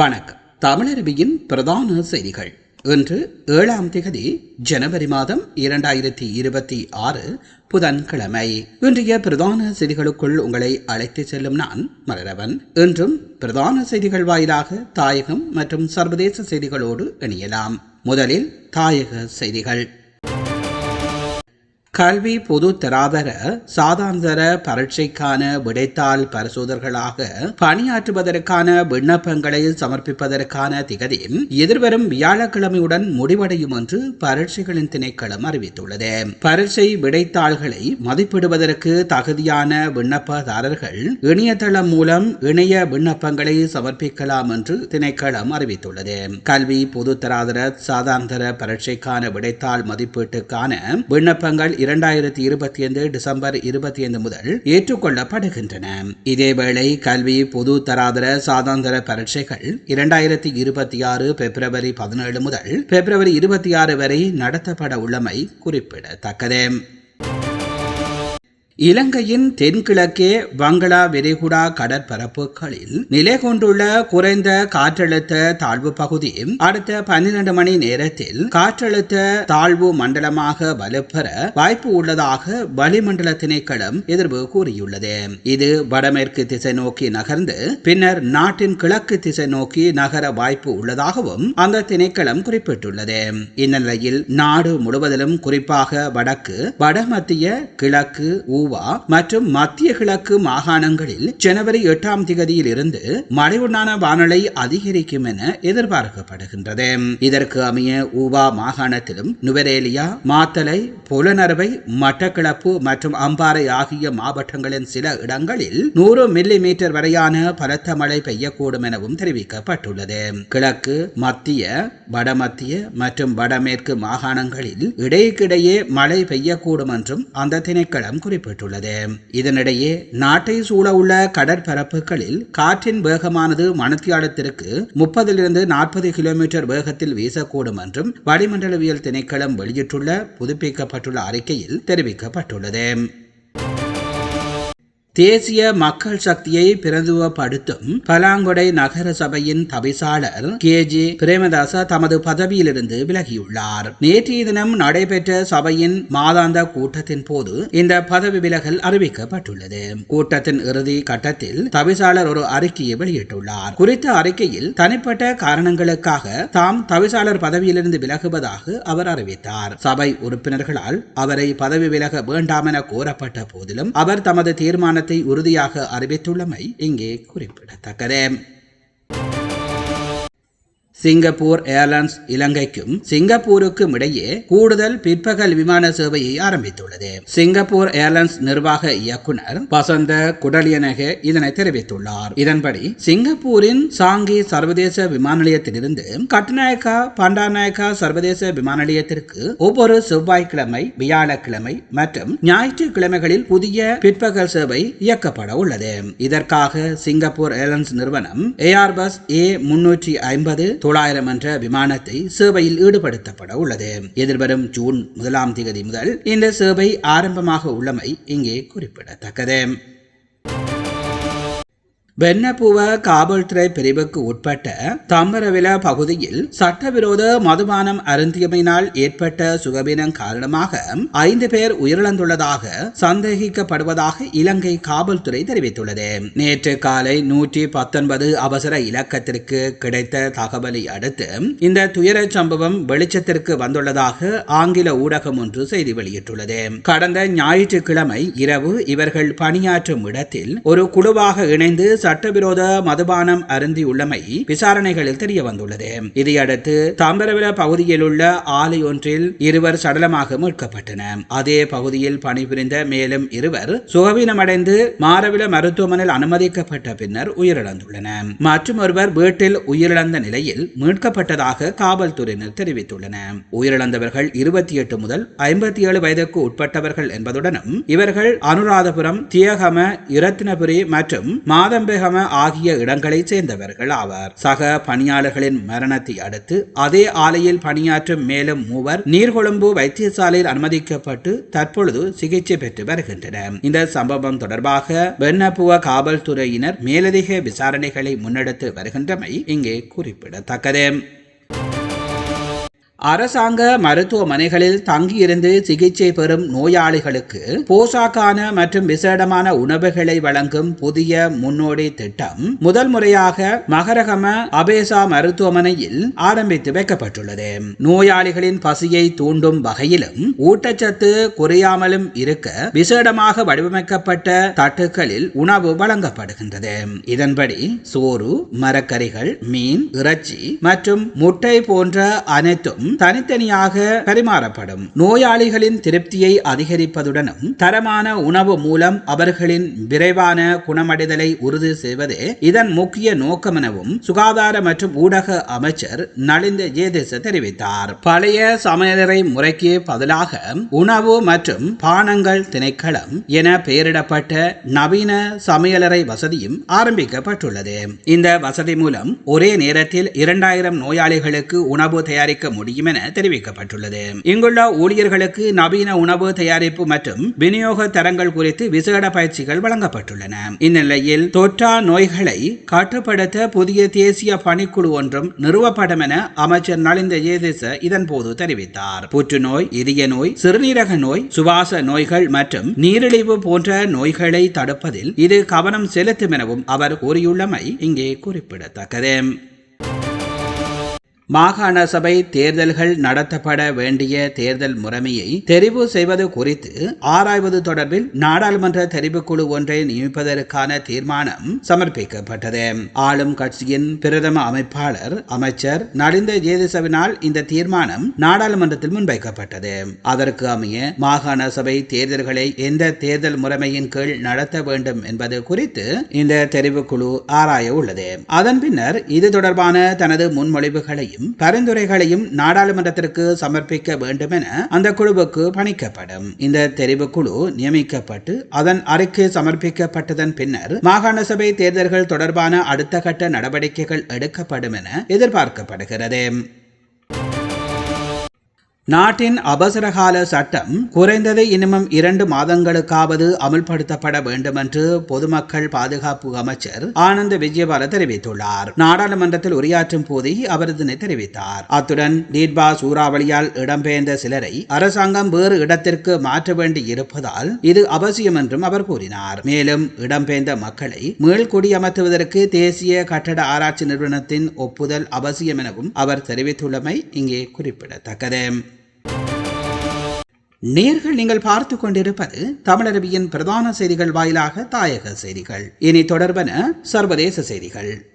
வணக்கம். தமிழருவியின் பிரதான செய்திகள். இன்று ஏழாம் திகதி ஜனவரி மாதம் இரண்டாயிரத்தி இருபத்தி ஆறு புதன்கிழமை. இன்றைய பிரதான செய்திகளுக்குள் உங்களை அழைத்து செல்லும் நான் மலரவன். இன்றும் பிரதான செய்திகள் வாயிலாக தாயகம் மற்றும் சர்வதேச செய்திகளோடு இணையலாம். முதலில் தாயக செய்திகள். கல்வி பொது தராதர சாதாந்தர பரீட்சைக்கான விடைத்தாள் பரிசோதர்களாக பணியாற்றுவதற்கான விண்ணப்பங்களை சமர்ப்பிப்பதற்கான திகதி எதிர்வரும் வியாழக்கிழமையுடன் முடிவடையும் என்று பரீட்சைகளின் திணைக்களம் அறிவித்துள்ளது. பரீட்சை விடைத்தாள்களை மதிப்பிடுவதற்கு தகுதியான விண்ணப்பதாரர்கள் இணையதளம் மூலம் இணைய விண்ணப்பங்களை சமர்ப்பிக்கலாம் என்று திணைக்களம் அறிவித்துள்ளது. கல்வி பொது தராதர சாதாந்தர பரீட்சைக்கான விடைத்தாள் மதிப்பீட்டுக்கான விண்ணப்பங்கள் இரண்டாயிரத்தி இருபத்தி ஐந்து டிசம்பர் இருபத்தி ஐந்து முதல் ஏற்றுக்கொள்ளப்படுகின்றன. இதேவேளை கல்வி பொது தராதர சாதாந்தர பரீட்சைகள் இரண்டாயிரத்தி இருபத்தி ஆறு பிப்ரவரி பதினேழு முதல் பிப்ரவரி இருபத்தி ஆறு வரை நடத்தப்பட உள்ளமை குறிப்பிடத்தக்கது. இலங்கையின் தென்கிழக்கே வங்களா விரைகுடா கடற்பரப்புகளில் நிலை கொண்டுள்ள குறைந்த காற்றழுத்த தாழ்வு பகுதி அடுத்த பன்னிரண்டு மணி நேரத்தில் காற்றழுத்த தாழ்வு மண்டலமாக வலுப்பெற வாய்ப்பு உள்ளதாக வளிமண்டல திணைக்களம் எதிர்வு கூறியுள்ளது. இது வடமேற்கு திசை நோக்கி நகர்ந்து பின்னர் நாட்டின் கிழக்கு திசை நோக்கி நகர வாய்ப்பு உள்ளதாகவும் அந்த திணைக்களம் குறிப்பிட்டுள்ளது. இந்த நிலையில் நாடு முழுவதிலும் குறிப்பாக வடக்கு வடமத்திய கிழக்கு ஊ கோவா மற்றும் மத்திய கிழக்கு மாகாணங்களில் ஜனவரி எட்டாம் திகதியில் இருந்து மழையுண்டான வானிலை அதிகரிக்கும் என எதிர்பார்க்கப்படுகின்றது. இதற்கு அமைய ஊவா மாகாணத்திலும் நுவரேலியா மாத்தலை புலனறுவை மட்டக்கிளப்பு மற்றும் அம்பாறை ஆகிய மாவட்டங்களின் சில இடங்களில் நூறு மில்லி மீட்டர் வரையான பலத்த மழை பெய்யக்கூடும் எனவும் தெரிவிக்கப்பட்டுள்ளது. கிழக்கு மத்திய வடமத்திய மற்றும் வடமேற்கு மாகாணங்களில் இடைக்கிடையே மழை பெய்யக்கூடும் என்றும் அந்த திணைக்களம் குறிப்பிட்டுள்ளது இதனிடையே நாட்டை சூழ உள்ள கடற்பரப்புகளில் காற்றின் வேகமானது மணத்தியாலத்திற்கு முப்பதிலிருந்து நாற்பது கிலோமீட்டர் வேகத்தில் வீசக்கூடும் என்றும் வளிமண்டலவியல் திணைக்களம் வெளியிட்டுள்ள புதுப்பிக்கப்பட்டுள்ள அறிக்கையில் தெரிவிக்கப்பட்டுள்ளது. தேசிய மக்கள் சக்தியை பிரதிவப்படுத்தும் பலாங்கொடை நகர சபையின் தவிசாளர் கே ஜே பிரேமதாச தமது பதவியிலிருந்து விலகியுள்ளார். நேற்றைய தினம் நடைபெற்ற சபையின் மாதாந்த கூட்டத்தின் போது இந்த பதவி விலகல் அறிவிக்கப்பட்டுள்ளது. கூட்டத்தின் இறுதி கட்டத்தில் தவிசாளர் ஒரு அறிக்கையை வெளியிட்டுள்ளார். குறித்த அறிக்கையில் தனிப்பட்ட காரணங்களுக்காக தாம் தவிசாளர் பதவியிலிருந்து விலகுவதாக அவர் அறிவித்தார். சபை உறுப்பினர்களால் அவரை பதவி விலக வேண்டாம் என கோரப்பட்ட போதிலும் அவர் தமது தீர்மானத்தை தீர்மானத்தை உறுதியாக அறிவித்துள்ளமை இங்கே குறிப்பிடத்தக்கது. சிங்கப்பூர் ஏர்லைன்ஸ் இலங்கைக்கும் சிங்கப்பூருக்கும் இடையே கூடுதல் பிற்பகல் விமான சேவையை ஆரம்பித்துள்ளது. சிங்கப்பூர் ஏர்லைன்ஸ் நிர்வாக இயக்குனர் வசந்த குடலியனக இதனை தெரிவித்துள்ளார். இதன்படி சிங்கப்பூரின் சாங்கி சர்வதேச விமான நிலையத்திலிருந்து கட்டுநாயக்கா பண்டாநாயக்கா சர்வதேச விமான நிலையத்திற்கு ஒவ்வொரு செவ்வாய்க்கிழமை வியாழக்கிழமை மற்றும் ஞாயிற்றுக்கிழமைகளில் புதிய பிற்பகல் சேவை இயக்கப்பட உள்ளது. இதற்காக சிங்கப்பூர் ஏர்லைன்ஸ் நிறுவனம் ஏஆர்பஸ் ஏ முன்னூற்றி ஐம்பது தொள்ளாயிரம் என்ற விமானத்தை சேவையில் ஈடுபடுத்தப்பட உள்ளது. எதிர்வரும் ஜூன் முதலாம் தேதி முதல் இந்த சேவை ஆரம்பமாக உள்ளமை இங்கே குறிப்பிடத்தக்கது. வெண்ணப்புவ காவல்துறை பிரிவுக்கு உட்பட்ட தம்பரவில பகுதியில் சட்டவிரோத மதுபானம் அருந்தியமையினால் ஏற்பட்ட சுகவீனம் காரணமாக ஐந்து பேர் உயிரிழந்துள்ளதாக சந்தேகிக்கப்படுவதாக இலங்கை காவல்துறை தெரிவித்துள்ளது. நேற்று காலை நூற்றி பத்தொன்பது அவசர இலக்கத்திற்கு கிடைத்த தகவலை அடுத்து இந்த துயர சம்பவம் வெளிச்சத்திற்கு வந்துள்ளதாக ஆங்கில ஊடகம் ஒன்று செய்தி வெளியிட்டுள்ளது. கடந்த ஞாயிற்றுக்கிழமை இரவு இவர்கள் பணியாற்றும் இடத்தில் ஒரு குழுவாக இணைந்து சட்டவிரோத மதுபானம் அருந்தியுள்ளமை விசாரணைகளில் தெரிய வந்துள்ளது இதையடுத்து தாம்பரவில பகுதியில் உள்ள ஆலை ஒன்றில் இருவர் சடலமாக மீட்கப்பட்டனர். அதே பகுதியில் பணிபுரிந்த மேலும் இருவர் சுகவீனமடைந்து மாரவில மருத்துவமனையில் அனுமதிக்கப்பட்ட பின்னர் உயிரிழந்துள்ளனர். மற்றும் ஒருவர் வீட்டில் உயிரிழந்த நிலையில் மீட்கப்பட்டதாக காவல்துறையினர் தெரிவித்துள்ளனர். உயிரிழந்தவர்கள் இருபத்தி எட்டு முதல் ஐம்பத்தி ஏழு வயதுக்கு உட்பட்டவர்கள் என்பதுடனும் இவர்கள் அனுராதபுரம் தியகம இரத்தினபுரி மற்றும் மாதம்பே ஹம்பெஹம ஆகிய இடங்களைச் சேர்ந்தவர்கள் ஆவர். சக பணியாளர்களின் மரணத்தை அடுத்து அதே ஆலையில் பணியாற்றும் மேலும் மூவர் நீர்கொழும்பு வைத்தியசாலையில் அனுமதிக்கப்பட்டு தற்பொழுது சிகிச்சை பெற்று வருகின்றனர். இந்த சம்பவம் தொடர்பாக வெண்ணப்புவ காவல்துறையினர் மேலதிக விசாரணைகளை முன்னெடுத்து வருகின்றமை இங்கே குறிப்பிடத்தக்கது. அரசாங்க மருத்துவமனைகளில் தங்கியிருந்து சிகிச்சை பெறும் நோயாளிகளுக்கு போசாக்கான மற்றும் விசேடமான உணவுகளை வழங்கும் புதிய முன்னோடி திட்டம் முதல் முறையாக மகரகம அபேசா மருத்துவமனையில் ஆரம்பித்து வைக்கப்பட்டுள்ளது. நோயாளிகளின் பசியை தூண்டும் வகையிலும் ஊட்டச்சத்து குறையாமலும் இருக்க விசேடமாக வடிவமைக்கப்பட்ட தட்டுக்களில் உணவு வழங்கப்படுகின்றது. இதன்படி சோறு மரக்கறிகள் மீன் இறைச்சி மற்றும் முட்டை போன்ற அனைத்தும் தனித்தனியாக பரிமாறப்படும். நோயாளிகளின் திருப்தியை அதிகரிப்பதுடனும் தரமான உணவு மூலம் அவர்களின் விரைவான குணமடைதலை உறுதி செய்வதே இதன் முக்கிய நோக்கம் எனவும் சுகாதார மற்றும் ஊடக அமைச்சர் நலிந்த ஜேதேச தெரிவித்தார். பழைய சமையலறை முறைக்கு பதிலாக உணவு மற்றும் பானங்கள் திணைக்களம் என பெயரிடப்பட்ட நவீன சமையலறை வசதியும் ஆரம்பிக்கப்பட்டுள்ளது. இந்த வசதி மூலம் ஒரே நேரத்தில் இரண்டாயிரம் நோயாளிகளுக்கு உணவு தயாரிக்க முடியும். என தெரிவிக்கப்பட்டுள்ளது. இங்குள்ள ஊழியர்களுக்கு நவீன உணவு தயாரிப்பு மற்றும் விநியோக தரங்கள் குறித்து விசேட பயிற்சிகள் வழங்கப்பட்டுள்ளன. இந்நிலையில் தொற்றா நோய்களை கட்டுப்படுத்த புதிய தேசிய பணிக்குழு ஒன்றும் நிறுவப்படும் என அமைச்சர் நலிந்த ஜேதேச இதன்போது தெரிவித்தார். புற்றுநோய் இதய நோய் சிறுநீரக நோய் சுவாச நோய்கள் மற்றும் நீரிழிவு போன்ற நோய்களை தடுப்பதில் இது கவனம் செலுத்தும் எனவும் அவர் கூறியுள்ளமை இங்கே குறிப்பிடத்தக்கது. மாகாண சபை தேர்தல்கள் நடத்தப்பட வேண்டிய தேர்தல் முறைமையை தெரிவு செய்வது குறித்து ஆராய்வது தொடர்பில் நாடாளுமன்ற தெரிவுக்குழு ஒன்றை நியமிப்பதற்கான தீர்மானம் சமர்ப்பிக்கப்பட்டது. ஆளும் கட்சியின் பிரதம அமைப்பாளர் அமைச்சர் நலிந்த ஜேதிசவினால் இந்த தீர்மானம் நாடாளுமன்றத்தில் முன்வைக்கப்பட்டது. அதற்கு அமைய மாகாண சபை தேர்தல்களை எந்த தேர்தல் முறைமையின் கீழ் நடத்த வேண்டும் என்பது குறித்து இந்த தெரிவுக்குழு ஆராய உள்ளது. அதன் பின்னர் இது தொடர்பான தனது முன்மொழிவுகளையும் பரிந்துரைகளையும் நாடாளுமன்றத்திற்கு சமர்ப்பிக்க வேண்டும் என அந்த குழுவுக்கு பணிக்கப்படும். இந்த தெரிவுக்குழு நியமிக்கப்பட்டு அதன் அறிக்கை சமர்ப்பிக்கப்பட்டதன் பின்னர் மாகாண சபை தேர்தல்கள் தொடர்பான அடுத்த கட்ட நடவடிக்கைகள் எடுக்கப்படும் என எதிர்பார்க்கப்படுகிறது. நாட்டின் அவசரகால சட்டம் குறைந்தது இன்னமும் இரண்டு மாதங்களுக்காவது அமல்படுத்தப்பட வேண்டும் என்று பொதுமக்கள் பாதுகாப்பு அமைச்சர் ஆனந்த விஜயபால தெரிவித்துள்ளார். நாடாளுமன்றத்தில் உரையாற்றும் போதே அவர் இதனை தெரிவித்தார். அத்துடன் நீட்பா சூறாவளியால் இடம்பெயர்ந்த சிலரை அரசாங்கம் வேறு இடத்திற்கு மாற்ற வேண்டி இருப்பதால் இது அவசியம் என்றும் அவர் கூறினார். மேலும் இடம்பெயர்ந்த மக்களை மீள்குடியமர்த்துவதற்கு தேசிய கட்டட ஆராய்ச்சி நிறுவனத்தின் ஒப்புதல் அவசியம் எனவும் அவர் தெரிவித்துள்ளமை இங்கே குறிப்பிடத்தக்கது. நேர்கள் நீங்கள் பார்த்து கொண்டிருப்பது தமிழரபியின் பிரதான செய்திகள் வாயிலாக தாயக செய்திகள். இனி தொடர்பன சர்வதேச செய்திகள்.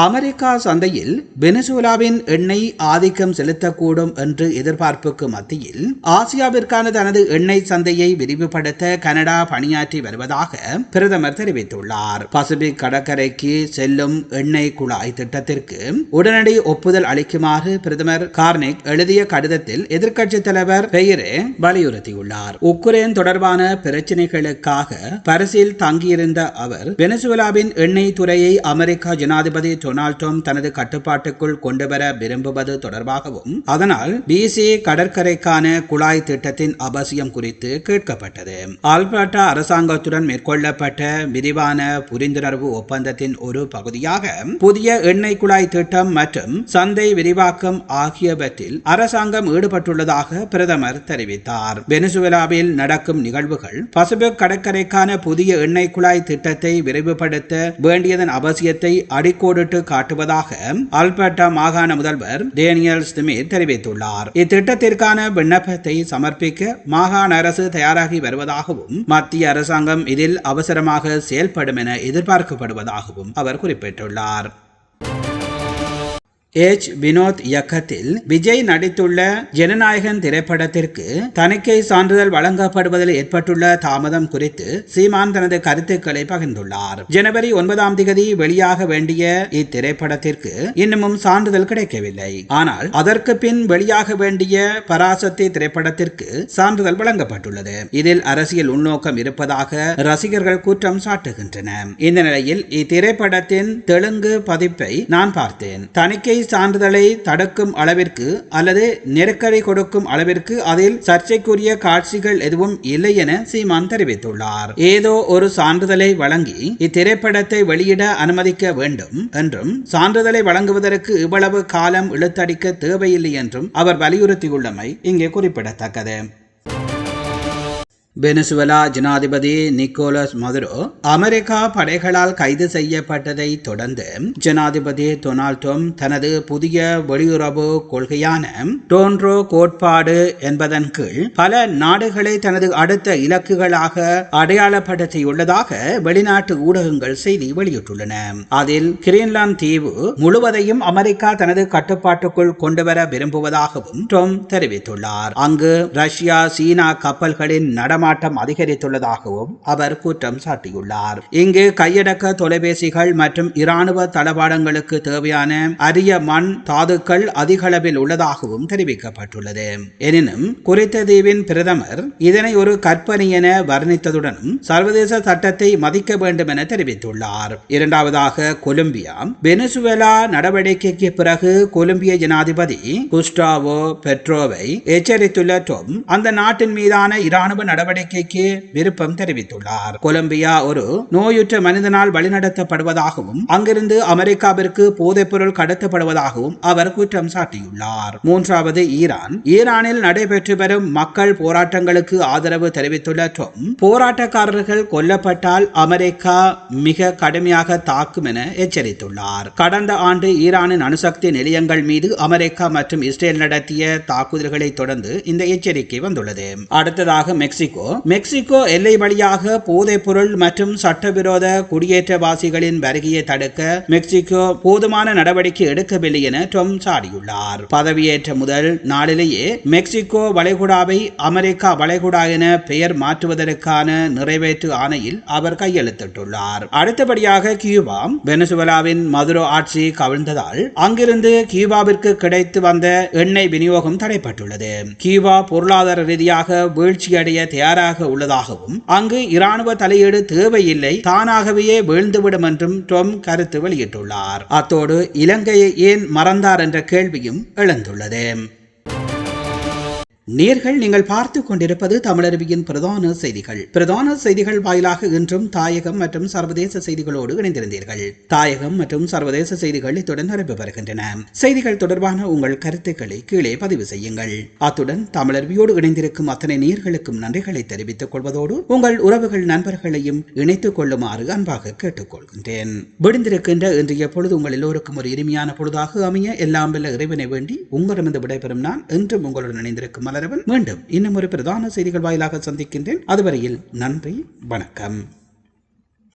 அமெரிக்கா சந்தையில் வெனிசுலாவின் எண்ணெய் ஆதிக்கம் செலுத்தக்கூடும் என்று எதிர்பார்ப்புக்கு மத்தியில் ஆசியாவிற்கான தனது எண்ணெய் சந்தையை விரிவுபடுத்த கனடா பணியாற்றி வருவதாக பிரதமர் தெரிவித்துள்ளார். பசிபிக் கடற்கரைக்கு செல்லும் எண்ணெய் குழாய் திட்டத்திற்கு உடனடி ஒப்புதல் அளிக்குமாறு பிரதமர் கார்னிக் எழுதிய கடிதத்தில் எதிர்க்கட்சி தலைவர் பெயரே வலியுறுத்தியுள்ளார். உக்ரைன் தொடர்பான பிரச்சினைகளுக்காக பரிசில் தங்கியிருந்த அவர் வெனிசுலாவின் எண்ணெய் துறையை அமெரிக்கா ஜனாதிபதி டொனால்ட் தனது கட்டுப்பாட்டுக்குள் கொண்டுவர விரும்புவது தொடர்பாகவும் அதனால் பிசி கடற்கரைக்கான குழாய் திட்டத்தின் அவசியம் குறித்து கேட்கப்பட்டது. ஆல்பர்டா அரசாங்கத்துடன் மேற்கொள்ளப்பட்ட விரிவான புரிந்துணர்வு ஒப்பந்தத்தின் ஒரு பகுதியாக புதிய எண்ணெய் குழாய் திட்டம் மற்றும் சந்தை விரிவாக்கம் ஆகியவற்றில் அரசாங்கம் ஈடுபட்டுள்ளதாக பிரதமர் தெரிவித்தார். வெனிசுவேலாவில் நடக்கும் நிகழ்வுகள் பசிபிக் கடற்கரைக்கான புதிய எண்ணெய் குழாய் திட்டத்தை விரைவுபடுத்த வேண்டியதன் அவசியத்தை அடிக்கோடு அடிக்கோடிட்டு காட்டுவதாக அல்பர்டா மாகாண முதல்வர் டேனியல் ஸ்மித் தெரிவித்துள்ளார். இத்திட்டத்திற்கான விண்ணப்பத்தை சமர்ப்பிக்க மாகாண அரசு தயாராகி வருவதாகவும் மத்திய அரசாங்கம் இதில் அவசரமாக செயல்படும் என எதிர்பார்க்கப்படுவதாகவும் அவர் குறிப்பிட்டுள்ளார். எச் வினோத் இயக்கத்தில் விஜய் நடித்துள்ள ஜனநாயகன் திரைப்படத்திற்கு தணிக்கை சான்றிதழ் வழங்கப்படுவதில் ஏற்பட்டுள்ள தாமதம் குறித்து சீமான் தனது கருத்துக்களை பகிர்ந்துள்ளார். ஜனவரி ஒன்பதாம் தேதி வெளியாக வேண்டிய இத்திரைப்படத்திற்கு இன்னமும் சான்றிதழ் கிடைக்கவில்லை. ஆனால் அதற்கு பின் வெளியாக வேண்டிய பராசக்தி திரைப்படத்திற்கு சான்றிதழ் வழங்கப்பட்டுள்ளது. இதில் அரசியல் உள்நோக்கம் இருப்பதாக ரசிகர்கள் குற்றம் சாட்டுகின்றனர். இந்த நிலையில் இத்திரைப்படத்தின் தெலுங்கு பதிப்பை நான் பார்த்தேன். தணிக்கை சான்றிதழை தடுக்கும் அளவிற்கு அல்லது நெருக்கடி கொடுக்கும் அளவிற்கு அதில் சர்ச்சைக்குரிய காட்சிகள் எதுவும் இல்லை என சீமான் தெரிவித்துள்ளார். ஏதோ ஒரு சான்றிதழை வழங்கி இத்திரைப்படத்தை வெளியிட அனுமதிக்க வேண்டும் என்றும் சான்றிதழை வழங்குவதற்கு இவ்வளவு காலம் இழுத்தடிக்க தேவையில்லை என்றும் அவர் வலியுறுத்தியுள்ளமை இங்கே குறிப்பிடத்தக்கது. வெனிசுவலா ஜனாதிபதி நிக்கோலஸ் மதுரோ அமெரிக்கா படைகளால் கைது செய்யப்பட்டதை தொடர்ந்து ஜனாதிபதி டொனால்ட் ட்ரம்ப் தனது புதிய வெளியுறவு கொள்கையான டோன்ட்ரோ கோட்பாடு என்பதன் கீழ் பல நாடுகளை தனது அடுத்த இலக்குகளாக அடையாளப்படுத்தியுள்ளதாக வெளிநாட்டு ஊடகங்கள் செய்தி வெளியிட்டுள்ளன. அதில் கிரீன்லாந்து தீவு முழுவதையும் அமெரிக்கா தனது கட்டுப்பாட்டுக்குள் கொண்டுவர விரும்புவதாகவும் ட்ரம்ப் தெரிவித்துள்ளார். அங்கு ரஷ்யா சீனா கப்பல்களின் நடமாட்டம் அதிகரித்துள்ளதாகவும் அவர் குற்றம் சாட்டியுள்ளார். இங்கு கையடக்க தொலைபேசிகள் மற்றும் இராணுவ தளவாடங்களுக்கு தேவையான அரிய மண் தாதுக்கள் அதிக அளவில் உள்ளதாகவும் தெரிவிக்கப்பட்டுள்ளது. எனினும் குறித்த தீவின் பிரதமர் இதனை ஒரு கற்பனை என வர்ணித்ததுடனும் சர்வதேச சட்டத்தை மதிக்க வேண்டும் என தெரிவித்துள்ளார். இரண்டாவதாக கொலம்பியா வெனிசுவேலா நடவடிக்கைக்கு பிறகு கொலம்பிய ஜனாதிபதி குஸ்டாவோ பெட்ரோவை எச்சரித்துள்ள டொம் அந்த நாட்டின் மீதான இராணுவ நடவடிக்கை நடவடிக்கைக்கு விருப்பம் தெரிவித்துள்ளார். கொலம்பியா ஒரு நோயுற்ற மனிதனால் வழிநடத்தப்படுவதாகவும் அங்கிருந்து அமெரிக்காவிற்கு போதைப்பொருள் கடத்தப்படுவதாகவும் அவர் குற்றம் சாட்டியுள்ளார். மூன்றாவது ஈரான். ஈரானில் நடைபெற்று வரும் மக்கள் போராட்டங்களுக்கு ஆதரவு தெரிவித்துள்ள டொம் போராட்டக்காரர்கள் கொல்லப்பட்டால் அமெரிக்கா மிக கடுமையாக தாக்கும் என எச்சரித்துள்ளார். கடந்த ஆண்டு ஈரானின் அணுசக்தி நிலையங்கள் மீது அமெரிக்கா மற்றும் இஸ்ரேல் நடத்திய தாக்குதல்களை தொடர்ந்து இந்த எச்சரிக்கை வந்துள்ளது. அடுத்ததாக மெக்சிகோ. மெக்சிகோ எல்லை வழியாக போதைப் பொருள் மற்றும் சட்டவிரோத குடியேற்றவாசிகளின் வருகையை தடுக்க மெக்சிகோ போதுமான நடவடிக்கை எடுக்கவில்லை என ட்ரம் சாடியுள்ளார். பதவியேற்ற முதல் நாளிலேயே மெக்சிகோ வளைகுடாவை அமெரிக்கா வளைகுடா என பெயர் மாற்றுவதற்கான நிறைவேற்று ஆணையில் அவர் கையெழுத்திட்டுள்ளார். அடுத்தபடியாக கியூபா வெனசுவலாவின் மதுரோ ஆட்சி கவிழ்ந்ததால் அங்கிருந்து கியூபாவிற்கு கிடைத்து வந்த எண்ணெய் விநியோகம் தடைப்பட்டுள்ளது கியூபா பொருளாதார ரீதியாக வீழ்ச்சியடைய தயாராக உள்ளதாகவும் அங்கு இராணுவ தலையீடு தேவையில்லை தானாகவே வீழ்ந்துவிடும் என்றும் டொம் கருத்து வெளியிட்டுள்ளார். அத்தோடு இலங்கையை ஏன் மறந்தார் என்ற கேள்வியும் எழுந்துள்ளது. நேர்கள் நீங்கள் பார்த்து கொண்டிருப்பது தமிழருவியின் பிரதான செய்திகள். பிரதான செய்திகள் வாயிலாக இன்றும் தாயகம் மற்றும் சர்வதேச செய்திகளோடு இணைந்திருந்தீர்கள். தாயகம் மற்றும் சர்வதேச செய்திகள் இத்துடன் நிறைவு பெறுகின்றன செய்திகள் தொடர்பான உங்கள் கருத்துக்களை கீழே பதிவு செய்யுங்கள். அத்துடன் தமிழருவியோடு இணைந்திருக்கும் அத்தனை நேர்களுக்கும் நன்றிகளை தெரிவித்துக் கொள்வதோடு உங்கள் உறவுகள் நண்பர்களையும் இணைத்துக் கொள்ளுமாறு அன்பாக கேட்டுக்கொள்கின்றேன். விடுந்திருக்கின்ற இன்றைய பொழுது உங்கள் எல்லோருக்கும் ஒரு இனிமையான பொழுதாக அமைய எல்லாம் வல்ல இறைவனை வேண்டி உங்களிடமிருந்து விடைபெறும் நான் இன்றும் உங்களுடன் இணைந்திருக்கும் மலரவன் மீண்டும் இன்னும் ஒரு பிரதான செய்திகள் வாயிலாக சந்திக்கின்றேன். அதுவரையில் நன்றி வணக்கம்.